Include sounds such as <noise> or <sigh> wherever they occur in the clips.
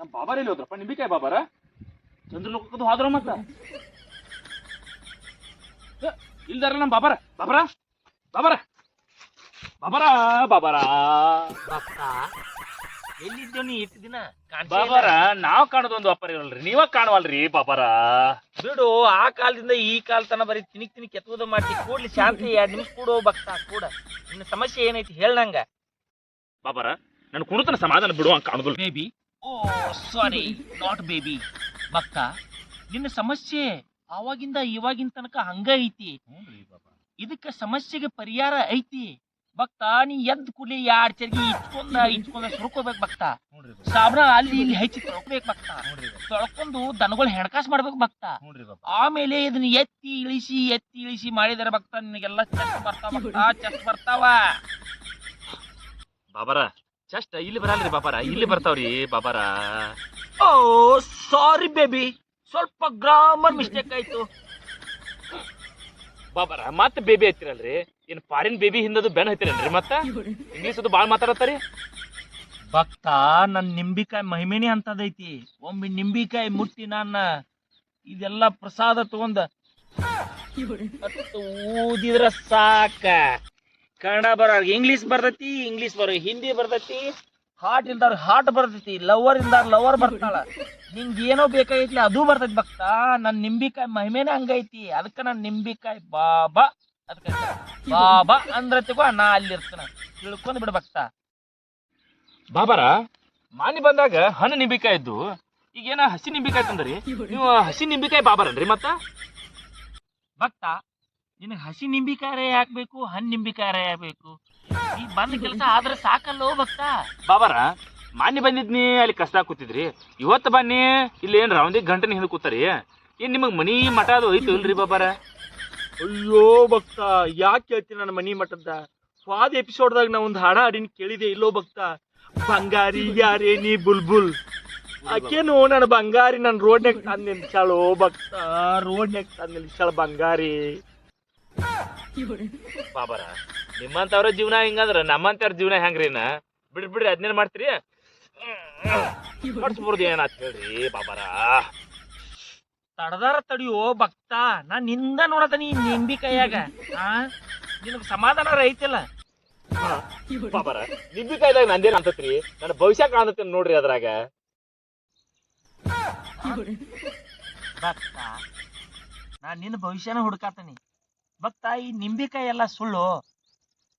ಬಾಬಾರ ಇಲ್ಲಿ ಹೋದ್ರಪ್ಪ? ನಿಂಬಿಕಾಯಿ ಬಾಬಾರ? ಚಂದ್ರಲೋಕಕ್ಕದು ಹೋದ್ರ ಮತ್ತ. ಇಲ್ದಾರ ನಮ್ಮ ಬಾಬಾರ? ಬಾಬಾರ? ಬಾಬಾರ? ಬಾಬರ ಬಾಬರ. ಭಕ್ತ ಎಲ್ಲಿದ್ದೋ ನೀ ಇಷ್ಟು ದಿನ. ಬಾಬಾರ ನಾವ್ ಕಾಣೋದೊಂದು ಅಪ್ಪರ ಇರಲ್ರಿ ನೀವ ಕಾಣವಲ್ರಿ ಬಾಬಾರ. ಬಿಡು ಆ ಕಾಲದಿಂದ ಈ ಕಾಲ ತನ ಬರಿ ತಿನಿಕ್ ತಿನಿಕ್ ಕೆತ್ತುವುದ ಮಾಡಿ ಕೂಡ್ಲಿ ಶಾಂತಿ ಎರಡ್ ನಿಮಿಷ ಕೂಡು ಭಕ್ತ ಕೂಡ. ನಿನ್ನ ಸಮಸ್ಯೆ ಏನೈತಿ ಹೇಳ್ದಂಗ ಬಾಬಾರ ನನ್ ಕುಣತನ ಸಮಾಧಾನ ಬಿಡುವ ಕಾಣದ baby oh sorry not baby ಭಕ್ತ ನಿನ್ನ ಸಮಸ್ಯೆ ಆವಾಗಿಂದ ಇವಾಗಿನ ತನಕ ಹಂಗ ಐತಿ. ಇದಕ್ಕ ಸಮಸ್ಯೆಗೆ ಪರಿಹಾರ ಐತಿ. ಭಕ್ತ ನೀ ಎದ್ ಕೂಲಿ ಯಾರ್ ಚರ್ಗಿ ಇಚ್ಕೊಂಡ ಇಚ್ಕೊಂಡ ಸುರ್ಕೋಬೇಕು ಭಕ್ತ. ಸಾಬ್ರ ಅಲ್ಲಿ ಇಲ್ಲಿ ಹೆಚ್ಚಿ ತೊಳ್ಕೊಬೇಕು ಭಕ್ತ. ತೊಳ್ಕೊಂಡು ದನಗಳು ಹೆಣಕಾಸ್ ಮಾಡ್ಬೇಕು ಭಕ್ತ. ಆಮೇಲೆ ಇದನ್ನ ಎತ್ತಿ ಇಳಿಸಿ ಎತ್ತಿ ಇಳಿಸಿ ಮಾಡಿದರೆ ಭಕ್ತ ನಿನಗೆಲ್ಲ ಚೆಸ್ಟ್ ಬರ್ತಾವ ಭಕ್ತ ಚೆಸ್ಟ್ ಬರ್ತಾವ. ಬಾಬಾರ ಜಸ್ಟ್ ಇಲ್ಲಿ ಬರಲ್ರಿ ಬಾಬಾರ ಇಲ್ಲಿ ಬರ್ತಾವ್ರಿ ಬಾಬಾರ. ಓ ಸಾರಿ ಬೇಬಿ ಸ್ವಲ್ಪ ಗ್ರಾಮರ್ ಮಿಸ್ಟೇಕ್ ಆಯ್ತು. ಬಾಬಾರ ಮತ್ತೆ ಬೇಬಿ ಐತಿರಲ್ರಿ? ಏನ್ ಫಾರಿನ್ ಬೇಬಿ ಹಿಂದದು ಬೆನ್ ಐತಿರಲ್ರಿ ಮತ್ತ? ಇಂಗ್ಲೀಷ್ ಅದು ಬಾಳ್ ಮಾತಾಡತ್ತಾರಿ? ಭಕ್ತ ನನ್ನ ನಿಂಬಿಕಾಯಿ ಮಹಿಮೆನೇ ಅಂತದೈತಿ. ಒಮ್ಮೆ ನಿಂಬಿಕಾಯಿ ಮುಟ್ಟಿ ನಾನು ಇದೆಲ್ಲ ಪ್ರಸಾದ ತಗೊಂಡ <laughs> ಅತ್ತು ಊದಿದ್ರ ಸಾಕ. ಕನ್ನಡ ಬರೋ ಇಂಗ್ಲಿಷ್ ಬರ್ತೈತಿ ಇಂಗ್ಲಿಷ್ ಬರೋ ಹಿಂದಿ ಬರ್ತೈತಿ ಹಾಟ್ ಇಲ್ದಾರ ಹಾಟ್ ಬರ್ತೈತಿ ಲವರ್ ಇಲ್ದವ್ರ ಲವರ್ ಬರ್ತಾಳ. ನಿಂಗೆ ಏನೋ ಬೇಕಾಗೈತಿ ಅದು ಬರ್ತೈತಿ ಭಕ್ತ. ನನ್ನ ನಿಂಬಿಕಾಯಿ ಮಹಿಮೇನೆ ಹಂಗೈತಿ. ಅದಕ್ಕೆ ನನ್ ನಿಂಬಿಕಾಯಿ ಬಾಬಾ. ಅದಕ್ಕೆ ಬಾಬಾ ಅಂದ್ರ ತಗೋ ನಾ ಅಲ್ಲಿರ್ತೇನ ತಿಳ್ಕೊಂಡ್ ಬಿಡು ಭಕ್ತ. ಬಾಬಾರ ಮಾನಿ ಬಂದಾಗ ಹಣ್ಣು ನಿಂಬಿಕಾಯಿ ಇದ್ದು ಈಗೇನ ಹಸಿ ನಿಂಬಿಕಾಯಿ ತಂದ್ರಿ? ನೀವು ಹಸಿ ನಿಂಬಿಕಾಯಿ ಬಾಬಾರನ್ರಿ ಮತ್ತ? ಭಕ್ತ ನಿನಗೆ ಹಸಿ ನಿಂಬಿಕಾರೆ ಹಾಕ್ಬೇಕು ಹಣ್ಣು ನಿಂಬಿಕಾರೆ ಹಾಕ್ಬೇಕು ಈ ಬಂದ ಕೆಲಸ ಆದ್ರೆ ಸಾಕಲ್ಲೋ ಭಕ್ತ? ಬಾಬಾರ ಮಾನ್ಯ ಬಂದಿದ್ನಿ ಅಲ್ಲಿ ಕಷ್ಟ ಕೂತಿದ್ರಿ. ಇವತ್ತು ಬನ್ನಿ ಇಲ್ಲಿ ಏನು ರಾವಂದಿ ಗಂಟನೆ ಹಿಂದೆ ಕೂತಾರಿ. ಏನು ನಿಮಗೆ ಮನಿ ಮಠ ಅದು ಐತು ಇಲ್ರಿ ಬಾಬಾರ? ಅಯ್ಯೋ ಭಕ್ತ ಯಾಕೆ ಕೇಳ್ತೀನಿ ನನ್ನ ಮನಿ ಮಠದ ಸ್ವಾದ ಎಪಿಸೋಡ್ದಾಗ ನಾ ಒಂದು ಹಾಡ ಹಾಡಿನ ಕೇಳಿದೆ ಇಲ್ಲೋ ಭಕ್ತ. ಬಂಗಾರಿ ಯಾರೇ ನೀ ಬುಲ್ಬುಲ್? ಆಕೇನು ನನ್ನ ಬಂಗಾರಿ ನನ್ನ ರೋಡ್ನಾಗ ತಂದು ನಿಲ್ಸಾಳು ಭಕ್ತ ರೋಡ್ನಾಗ ತಂದು ನಿಲ್ಸಾಳು ಬಂಗಾರಿ. ಬಾಬಾರ ನಿಮ್ಮಂತವ್ರ ಜೀವನ ಹಿಂಗಂದ್ರ ನಮ್ಮಂತವ್ರ ಜೀವನ ಹೆಂಗ್ರಿನ ಬಿಡ್ರಿ ಬಿಡ್ರಿ ಅದ್ನೇನ್ ಮಾಡ್ತೀರಿ? ಹೊಡ್ಸ್ಬಿಡ್ದು ಏನಾತ್ ಹೇಳ್ರಿ ಬಾಬಾರ? ತಡದಾರ ತಡಿಯೋ ಭಕ್ತ ನಾ ನಿಂದ ನೋಡತನಿ ನಿಂಬಿ ಕೈಯಾಗ. ಆ? ನಿನಗ್ ಸಮಾಧಾನ ಐತಿಲ್ಲ ಬಾಬಾರ ಕೈದಾಗ ನಂದೇನ್ ಅಂತತ್ರಿ? ನನ್ನ ಭವಿಷ್ಯ ಕಾಣತೇನೆ ನೋಡ್ರಿ ಅದ್ರಾಗ. ಭಕ್ತ ನಾ ನಿನ್ನ ಭವಿಷ್ಯನ ಹುಡುಕಾತನಿ. ಭಕ್ತ, ಈ ನಿಂಬಿಕಾಯಿ ಎಲ್ಲ ಸುಳ್ಳು.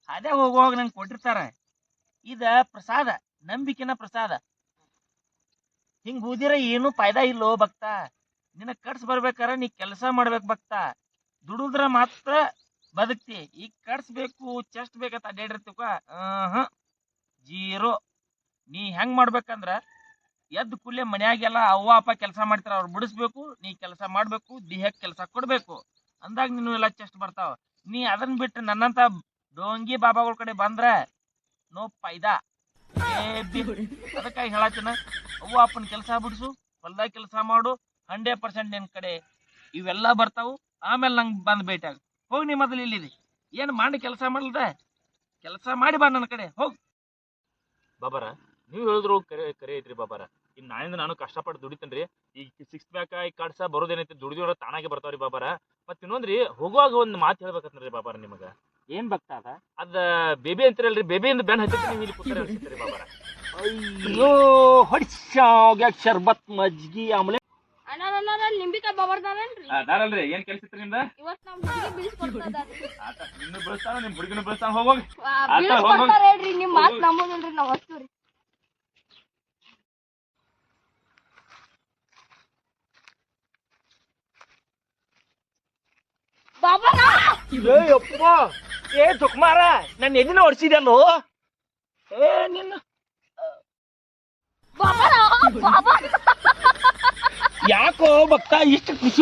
ಅದೇ ಹೋಗುವಾಗ ನಂಗೆ ಕೊಟ್ಟಿರ್ತಾರೆ. ಇದ ಪ್ರಸಾದ, ನಂಬಿಕೆನ ಪ್ರಸಾದ. ಹಿಂಗೆ ಊದಿರ ಏನು ಫಾಯ್ದಾ ಇಲ್ಲೋ ಭಕ್ತ. ನಿನ್ನ ಕಟ್ಸ್ ಬರ್ಬೇಕಾರ ನೀ ಕೆಲಸ ಮಾಡ್ಬೇಕು ಭಕ್ತ. ದುಡಿದ್ರ ಮಾತ್ರ ಬದುಕ್ತಿ. ಈಗ ಕಟ್ಸ್ಬೇಕು ಚೆಸ್ಟ್ ಬೇಕಂತ ಅಡ್ಡಾಡಿರ್ತೀವ ಜೀರೋ. ನೀ ಹೆಂಗ್ ಮಾಡ್ಬೇಕಂದ್ರ ಎದ್ದು ಕೂಡಲೇ ಮನ್ಯಾಗೆಲ್ಲ ಅವ್ವ, ಅಪ್ಪ ಕೆಲಸ ಮಾಡ್ತಾರ, ಅವ್ರು ಬಿಡಿಸ್ಬೇಕು, ನೀ ಕೆಲಸ ಮಾಡಬೇಕು ದೇಹಕ್ಕೆ ಕೆಲಸ ಕೊಡ್ಬೇಕು. ಅಂದಾಗ ನೀನು ಎಲ್ಲ ಚೆಸ್ಟ್ ಬರ್ತಾವ. ನೀ ಅದನ್ನ ಬಿಟ್ಟು ನನ್ನಂತ ಡೋಂಗಿ ಬಾಬಾಗಳ ಕಡೆ ಬಂದ್ರ ನೋ ಫೈದಾ ಅದಕ್ಕಾಗಿ ಹೇಳತ್ತಿನ ಅವ್ವ ಅಪ್ಪನ ಕೆಲಸ ಬಿಡಿಸು ಹೊಲ್ದಾಗ ಕೆಲಸ ಮಾಡು ಹಂಡ್ರೆಡ್ ಪರ್ಸೆಂಟ್ ನಿನ್ ಕಡೆ ಇವೆಲ್ಲ ಬರ್ತಾವು. ಆಮೇಲೆ ನಂಗೆ ಬಂದ್ ಭೇಟಿ ಆಗ. ಹೋಗಿ ನೀ ಮೊದಲು ಇಲ್ಲಿದೆ ಏನು ಮಾಡಿ ಕೆಲಸ ಮಾಡಲ್ದ? ಕೆಲಸ ಮಾಡಿ ಬಾ ನನ್ನ ಕಡೆ ಹೋಗ್. ಬಾಬಾರ ನೀವು ಹೇಳಿದ್ರು ಕರೆ ಕರೆ ಐತ್ರಿ ಬಾಬಾರ. ಇನ್ನು ನಾಳಿಂದ ನಾನು ಕಷ್ಟಪಟ್ಟು ದುಡಿತೇನ್ರಿ. ಈಗ ಸಿಕ್ಸ್ ಪ್ಯಾಕ್ ಈ ಕಡ್ಸ ಬರೋದೇನೈತಿ ದುಡಿದ್ರೆ ತಾನಾಗೆ ಬರ್ತಾವ್ರಿ ಬಾಬಾರ. ಮತ್ ಇನ್ನೊಂದ್ರಿ ಹೋಗುವಾಗ ಒಂದ್ ಮಾತು ಹೇಳ್ಬೇಕಂತ್ರಿ ಬಾಬಾರ ನಿಮಗ. ಏನ್ ಭಕ್ತ ಅದ? ಅದ ಬೇಬಿ ಅಂತೀರಲ್ರಿ ಬೇಬಿಯಿಂದ ಬೆನ್ ಹಚ್ಚಿ ನೀವು ಇಲ್ಲಿ ಕೂತಾರೆ ಅನ್ಸುತ್ತೆ ಬಾಬಾರ. ಅಯ್ಯೋ ಹೊಡಿಸ್ಯಾಗ ಶರ್ಬತ್ ಮಜ್ಗಿ ಆಮ್ಲೆ ನಿಂಬಿಕಾಯಿ ಬಾಬರ್ದಾನೇನ್ರಿ ಅದಾರಲ್ರಿ ಏನ್ ಕೆಲ್ಸ ಇತ್ತು ನಿಮ್ದ? ಇವತ್ ನಮ್ ಹುಡುಗಿ ಬೀಳ್ಸ್ಕೊಡ್ತದಾರ್ರಿ ಆತ ನಿನ್ನ ಬೆಳೆಸ್ತಾನ ನಿಮ್ ಹುಡುಗಿನ ಬೆಳೆಸ್ತಾನ ಹೋಗೋಗಿ ಆ, ಆತ ಹೋಗ್ ಹೋಗ್. ಬೀಳ್ಸ್ಕೊಡ್ತಾರ ಹೇಳ್ರಿ ನಿಮ್ ಮಾತ್ ನಂಬೋದಿಲ್ರಿ ನಾವ್ ಅಪ್ಪ ಏ ಸುಕುಮಾರ ನನ್ನ ಎದಿನ ಹೊಡ್ಸಿದಲ್ಲೋ ಏ ನಿನ್ನ ಯಾಕೋ ಭಕ್ತ ಇಷ್ಟು ಖುಷಿ